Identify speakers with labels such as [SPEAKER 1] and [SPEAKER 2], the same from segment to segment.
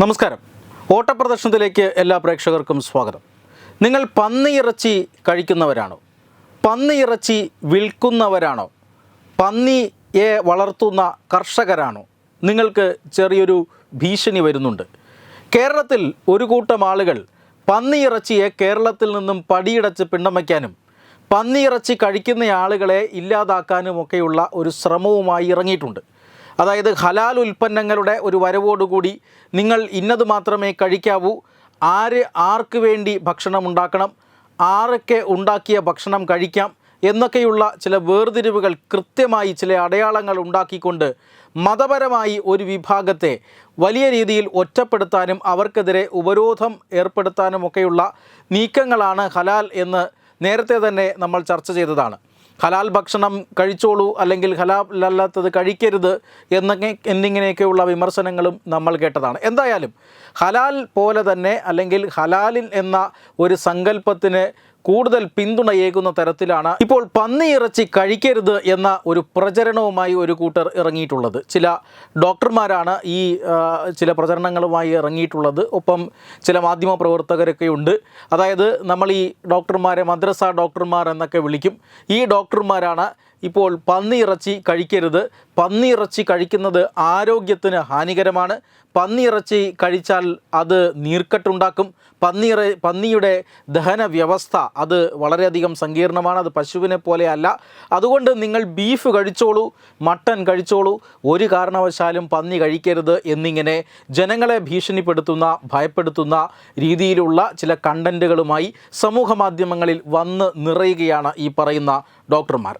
[SPEAKER 1] നമസ്കാരം. ഓട്ടപ്രദർശനത്തിലേക്ക് എല്ലാ പ്രേക്ഷകർക്കും സ്വാഗതം. നിങ്ങൾ പന്നിയിറച്ചി കഴിക്കുന്നവരാണോ? പന്നിയിറച്ചി വിൽക്കുന്നവരാണോ? പന്നിയെ വളർത്തുന്ന കർഷകരാണോ? നിങ്ങൾക്ക് ചെറിയൊരു ഭീഷണി വരുന്നുണ്ട്. കേരളത്തിൽ ഒരു കൂട്ടം ആളുകൾ പന്നിയിറച്ചിയെ കേരളത്തിൽ നിന്നും പടിയിടച്ച് പിണ്ടമയ്ക്കാനും പന്നിയിറച്ചി കഴിക്കുന്ന ആളുകളെ ഇല്ലാതാക്കാനുമൊക്കെയുള്ള ഒരു ശ്രമവുമായി ഇറങ്ങിയിട്ടുണ്ട്. അതായത് ഹലാൽ ഉൽപ്പന്നങ്ങളുടെ ഒരു വരവോടുകൂടി നിങ്ങൾ ഇന്നത് മാത്രമേ കഴിക്കാവൂ. ആര് ആർക്ക് വേണ്ടി ഭക്ഷണം ഉണ്ടാക്കണം ആരൊക്കെ ഉണ്ടാക്കിയ ഭക്ഷണം കഴിക്കാം എന്നൊക്കെയുള്ള ചില വേർതിരിവുകൾ കൃത്യമായി ചില അടയാളങ്ങൾ ഉണ്ടാക്കിക്കൊണ്ട് മതപരമായി ഒരു വിഭാഗത്തെ വലിയ രീതിയിൽ ഒറ്റപ്പെടുത്താനും അവർക്കെതിരെ ഉപരോധം ഏർപ്പെടുത്താനുമൊക്കെയുള്ള നീക്കങ്ങളാണ് ഹലാൽ എന്ന് നേരത്തെ തന്നെ നമ്മൾ ചർച്ച ചെയ്തതാണ്. ഹലാൽ ഭക്ഷണം കഴിച്ചോളൂ അല്ലെങ്കിൽ ഹലാൽ അല്ലാത്തത് കഴിക്കരുത് എന്നൊക്കെ എന്നിങ്ങനെയൊക്കെയുള്ള വിമർശനങ്ങളും നമ്മൾ കേട്ടതാണ്. എന്തായാലും ഹലാൽ പോലെ തന്നെ അല്ലെങ്കിൽ ഹലാലിൽ എന്ന ഒരു സങ്കല്പത്തിന് കൂടുതൽ പിന്തുണയേകുന്ന തരത്തിലാണ് ഇപ്പോൾ പന്നിയിറച്ചി കഴിക്കരുത് എന്ന ഒരു പ്രചരണവുമായി ഒരു കൂട്ടർ ഇറങ്ങിയിട്ടുള്ളത്. ചില ഡോക്ടർമാരാണ് ഈ ചില പ്രചരണങ്ങളുമായി ഇറങ്ങിയിട്ടുള്ളത്. ഒപ്പം ചില മാധ്യമ പ്രവർത്തകരൊക്കെ ഉണ്ട്. അതായത് നമ്മൾ ഈ ഡോക്ടർമാരെ മദ്രസ ഡോക്ടർമാർ എന്നൊക്കെ വിളിക്കും. ഈ ഡോക്ടർമാരാണ് ഇപ്പോൾ പന്നിയിറച്ചി കഴിക്കരുത്. പന്നിയിറച്ചി കഴിക്കുന്നത് ആരോഗ്യത്തിന് ഹാനികരമാണ്. പന്നിയിറച്ചി കഴിച്ചാൽ അത് നീർക്കെട്ടുണ്ടാക്കും. പന്നിയിറ പന്നിയുടെ ദഹന വ്യവസ്ഥ അത് വളരെയധികം സങ്കീർണമാണ്. അത് പശുവിനെ പോലെയല്ല. അതുകൊണ്ട് നിങ്ങൾ ബീഫ് കഴിച്ചോളൂ മട്ടൻ കഴിച്ചോളൂ. ഒരു കാരണവശാലും പന്നി കഴിക്കരുത് എന്നിങ്ങനെ ജനങ്ങളെ ഭീഷണിപ്പെടുത്തുന്ന ഭയപ്പെടുത്തുന്ന രീതിയിലുള്ള ചില കണ്ടന്റുകളുമായി സമൂഹ മാധ്യമങ്ങളിൽ വന്ന് നിറയുകയാണ് ഈ പറയുന്ന ഡോക്ടർമാർ.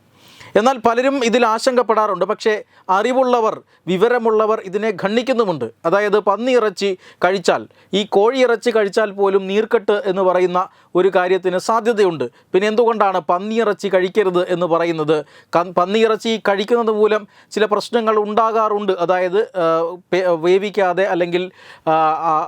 [SPEAKER 1] എന്നാൽ പലരും ഇതിൽ ആശങ്കപ്പെടാറുണ്ട്. പക്ഷേ അറിവുള്ളവർ വിവരമുള്ളവർ ഇതിനെ ഖണ്ഡിക്കുന്നുമുണ്ട്. അതായത് പന്നി ഇറച്ചി കഴിച്ചാൽ ഈ കോഴി ഇറച്ചി കഴിച്ചാൽ പോലും നീർക്കെട്ട് എന്ന് പറയുന്ന ഒരു കാര്യത്തിന് സാധ്യതയുണ്ട്. പിന്നെ എന്തുകൊണ്ടാണ് പന്നി ഇറച്ചി കഴിക്കരുത് എന്ന് പറയുന്നത്? പന്നി ഇറച്ചി കഴിക്കുന്നത് മൂലം ചില പ്രശ്നങ്ങൾ ഉണ്ടാകാറുണ്ട്. അതായത് വേവിക്കാതെ അല്ലെങ്കിൽ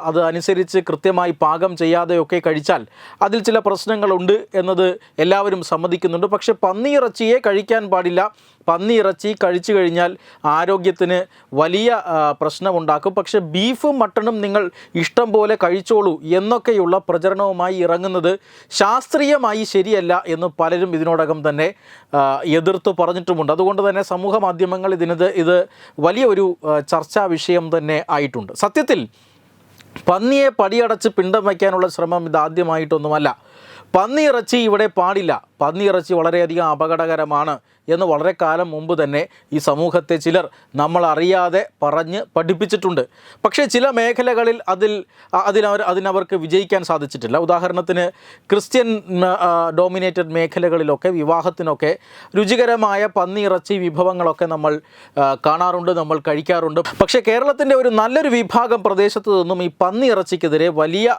[SPEAKER 1] അത് അനുസരിച്ച് കൃത്യമായി പാകം ചെയ്യാതെയൊക്കെ കഴിച്ചാൽ അതിൽ ചില പ്രശ്നങ്ങളുണ്ട് എന്നത് എല്ലാവരും സമ്മതിക്കുന്നുണ്ട്. പക്ഷേ പന്നിയിറച്ചിയെ കഴിക്കാൻ പാടില്ല. പന്നി ഇറച്ചി കഴിച്ചു കഴിഞ്ഞാൽ ആരോഗ്യത്തിന് വലിയ പ്രശ്നമുണ്ടാക്കും. പക്ഷേ ബീഫും മട്ടണും നിങ്ങൾ ഇഷ്ടം പോലെ കഴിച്ചോളൂ എന്നൊക്കെയുള്ള പ്രചരണവുമായി ഇറങ്ങുന്നത് ശാസ്ത്രീയമായി ശരിയല്ല എന്ന് പലരും ഇതിനോടകം തന്നെ എതിർത്ത് പറഞ്ഞിട്ടുമുണ്ട്. അതുകൊണ്ട് തന്നെ സമൂഹ മാധ്യമങ്ങൾ ഇതിനത് ഇത് വലിയ ഒരു ആ, ചർച്ചാ വിഷയം തന്നെ ആയിട്ടുണ്ട്. സത്യത്തിൽ പന്നിയെ പടിയടച്ച് പിണ്ടം വയ്ക്കാനുള്ള ശ്രമം ഇതാദ്യമായിട്ടൊന്നുമല്ല പന്നിയിറച്ചി ഇവിടെ പാടില്ല. പന്നിയിറച്ചി വളരെയധികം അപകടകരമാണ് എന്ന് വളരെ കാലം മുമ്പ് തന്നെ ഈ സമൂഹത്തെ ചിലർ നമ്മൾ അറിയാതെ പറഞ്ഞ് പഠിപ്പിച്ചിട്ടുണ്ട്. പക്ഷേ ചില മേഖലകളിൽ അതിൽ അതിനവർ അതിനവർക്ക് വിജയിക്കാൻ സാധിച്ചിട്ടില്ല. ഉദാഹരണത്തിന് ക്രിസ്ത്യൻ ഡോമിനേറ്റഡ് മേഖലകളിലൊക്കെ വിവാഹത്തിനൊക്കെ രുചികരമായ പന്നിയിറച്ചി വിഭവങ്ങളൊക്കെ നമ്മൾ കാണാറുണ്ട് നമ്മൾ കഴിക്കാറുണ്ട്. പക്ഷേ കേരളത്തിന്റെ ഒരു നല്ലൊരു വിഭാഗം പ്രദേശത്തു നിന്നും ഈ പന്നിയിറച്ചിക്കെതിരെ വലിയ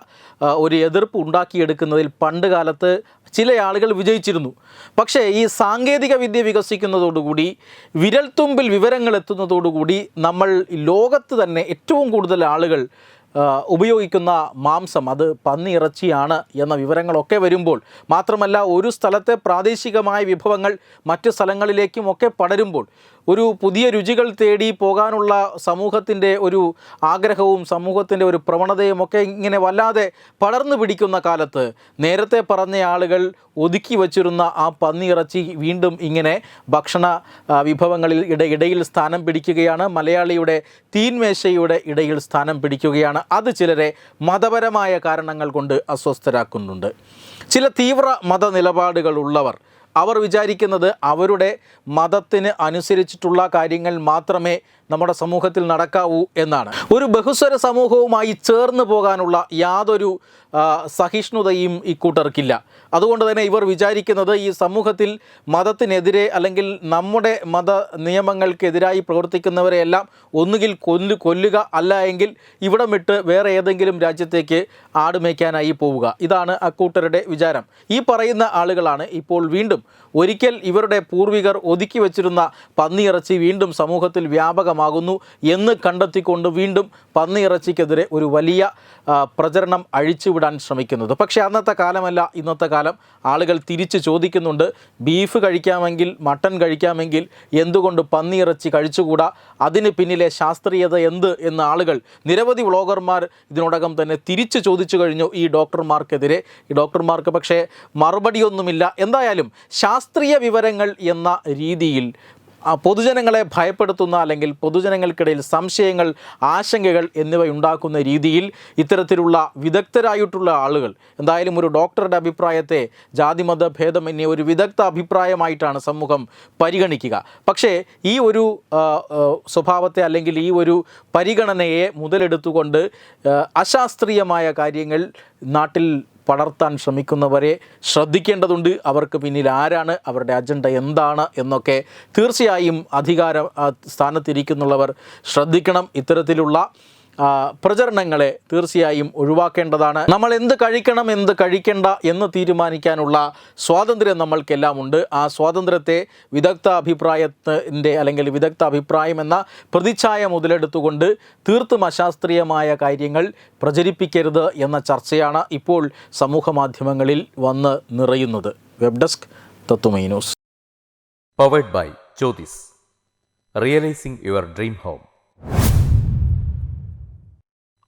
[SPEAKER 1] ഒരു എതിർപ്പ് ഉണ്ടാക്കിയെടുക്കുന്നതിൽ പണ്ട് കാലത്ത് ചില ആളുകൾ വിജയിച്ചിരുന്നു പക്ഷേ ഈ സാങ്കേതിക വിദ്യ വികസിക്കുന്നതോടുകൂടി വിരൽത്തുമ്പിൽ വിവരങ്ങൾ എത്തുന്നതോടുകൂടി നമ്മൾ ലോകത്ത് തന്നെ ഏറ്റവും കൂടുതൽ ആളുകൾ ഉപയോഗിക്കുന്ന മാംസം അത് പന്നി ഇറച്ചിയാണ് എന്ന വിവരങ്ങളൊക്കെ വരുമ്പോൾ മാത്രമല്ല ഒരു സ്ഥലത്തെ പ്രാദേശികമായ വിഭവങ്ങൾ മറ്റ് സ്ഥലങ്ങളിലേക്കും ഒക്കെ പടരുമ്പോൾ ഒരു പുതിയ രുചികൾ തേടി പോകാനുള്ള സമൂഹത്തിന്റെ ഒരു ആഗ്രഹവും സമൂഹത്തിന്റെ ഒരു പ്രവണതയും ഒക്കെ ഇങ്ങനെ വല്ലാതെ പടർന്നു പിടിക്കുന്ന കാലത്ത് നേരത്തെ പറഞ്ഞ ആളുകൾ ഒതുക്കി വച്ചിരുന്ന ആ പന്നിയിറച്ചി വീണ്ടും ഇങ്ങനെ ഭക്ഷണ വിഭവങ്ങളിൽ ഇട ഇടയിൽ സ്ഥാനം പിടിക്കുകയാണ്. മലയാളിയുടെ തീൻമേശയുടെ ഇടയിൽ സ്ഥാനം പിടിക്കുകയാണ്. അത് ചിലരെ മതപരമായ കാരണങ്ങൾ കൊണ്ട് അസ്വസ്ഥരാക്കുന്നുണ്ട്. ചില തീവ്ര മത നിലപാടുകളുള്ളവർ അവർ വിചാരിക്കുന്നത് അവരുടെ മതത്തിന് അനുസരിച്ചിട്ടുള്ള കാര്യങ്ങൾ മാത്രമേ നമ്മുടെ സമൂഹത്തിൽ നടക്കാവൂ എന്നാണ്. ഒരു ബഹുസ്വര സമൂഹവുമായി ചേർന്ന് പോകാനുള്ള യാതൊരു സഹിഷ്ണുതയും ഇക്കൂട്ടർക്കില്ല അതുകൊണ്ട് തന്നെ ഇവർ വിചാരിക്കുന്നത് ഈ സമൂഹത്തിൽ മതത്തിനെതിരെ അല്ലെങ്കിൽ നമ്മുടെ മത നിയമങ്ങൾക്കെതിരായി പ്രവർത്തിക്കുന്നവരെയെല്ലാം ഒന്നുകിൽ കൊല്ലു കൊല്ലുക അല്ല എങ്കിൽ ഇവിടം വിട്ട് വേറെ ഏതെങ്കിലും രാജ്യത്തേക്ക് ആടുമേയ്ക്കാനായി പോവുക. ഇതാണ് അക്കൂട്ടരുടെ വിചാരം. ഈ പറയുന്ന ആളുകളാണ് ഇപ്പോൾ വീണ്ടും ഒരിക്കൽ ഇവരുടെ പൂർവികർ ഒതുക്കി വച്ചിരുന്ന പന്നിയിറച്ചി വീണ്ടും സമൂഹത്തിൽ വ്യാപകമാകുന്നു എന്ന് കണ്ടെത്തിക്കൊണ്ട് വീണ്ടും പന്നിയിറച്ചിക്കെതിരെ ഒരു വലിയ പ്രചരണം അഴിച്ചുവിടാൻ ശ്രമിക്കുന്നത്. പക്ഷേ അന്നത്തെ കാലമല്ല ഇന്നത്തെ കാലം ആളുകൾ തിരിച്ച് ചോദിക്കുന്നുണ്ട് ബീഫ് കഴിക്കാമെങ്കിൽ മട്ടൺ കഴിക്കാമെങ്കിൽ എന്തുകൊണ്ട് പന്നിയിറച്ചി കഴിച്ചുകൂടാ? അതിന് പിന്നിലെ ശാസ്ത്രീയത എന്ത് എന്ന് ആളുകൾ നിരവധി വ്ളോഗർമാർ ഇതിനോടകം തന്നെ തിരിച്ച് ചോദിച്ചു കഴിഞ്ഞു ഈ ഡോക്ടർമാർക്കെതിരെ. ഈ ഡോക്ടർമാർക്ക് പക്ഷേ മറുപടിയൊന്നുമില്ല. എന്തായാലും ശാസ്ത്രീയ വിവരങ്ങൾ എന്ന രീതിയിൽ പൊതുജനങ്ങളെ ഭയപ്പെടുത്തുന്ന അല്ലെങ്കിൽ പൊതുജനങ്ങൾക്കിടയിൽ സംശയങ്ങൾ ആശങ്കകൾ എന്നിവ ഉണ്ടാക്കുന്ന രീതിയിൽ ഇത്തരത്തിലുള്ള വിദഗ്ധരായിട്ടുള്ള ആളുകൾ എന്തായാലും ഒരു ഡോക്ടറുടെ അഭിപ്രായത്തെ ജാതിമത ഭേദമന്യേ ഒരു വിദഗ്ധ അഭിപ്രായമായിട്ടാണ് സമൂഹം പരിഗണിക്കുക. പക്ഷേ ഈ ഒരു സ്വഭാവത്തെ അല്ലെങ്കിൽ ഈ ഒരു പരിഗണനയെ മുതലെടുത്തുകൊണ്ട് അശാസ്ത്രീയമായ കാര്യങ്ങൾ നാട്ടിൽ പടർത്താൻ ശ്രമിക്കുന്നവരെ ശ്രദ്ധിക്കേണ്ടതുണ്ട്. അവർക്ക് പിന്നിൽ ആരാണ്? അവരുടെ അജണ്ട എന്താണ്? എന്നൊക്കെ തീർച്ചയായും അധികാര സ്ഥാനത്തിരിക്കുന്നുള്ളവർ ശ്രദ്ധിക്കണം. ഇത്തരത്തിലുള്ള പ്രചരണങ്ങളെ തീർച്ചയായും ഒഴിവാക്കേണ്ടതാണ്. നമ്മൾ എന്ത് കഴിക്കണം എന്ത് കഴിക്കേണ്ട എന്ന് തീരുമാനിക്കാനുള്ള സ്വാതന്ത്ര്യം നമ്മൾക്കെല്ലാം ഉണ്ട്. ആ സ്വാതന്ത്ര്യത്തെ വിദഗ്ധ അഭിപ്രായത്തിന്റെ അല്ലെങ്കിൽ വിദഗ്ധ അഭിപ്രായം എന്ന പ്രതിച്ഛായ മുതലെടുത്തുകൊണ്ട് തീർത്തും അശാസ്ത്രീയമായ കാര്യങ്ങൾ പ്രചരിപ്പിക്കരുത് എന്ന ചർച്ചയാണ് ഇപ്പോൾ സമൂഹ മാധ്യമങ്ങളിൽ വന്ന് നിറയുന്നത്. Web desk Tatvamayi news.
[SPEAKER 2] Powered by Jyothis realising your dream home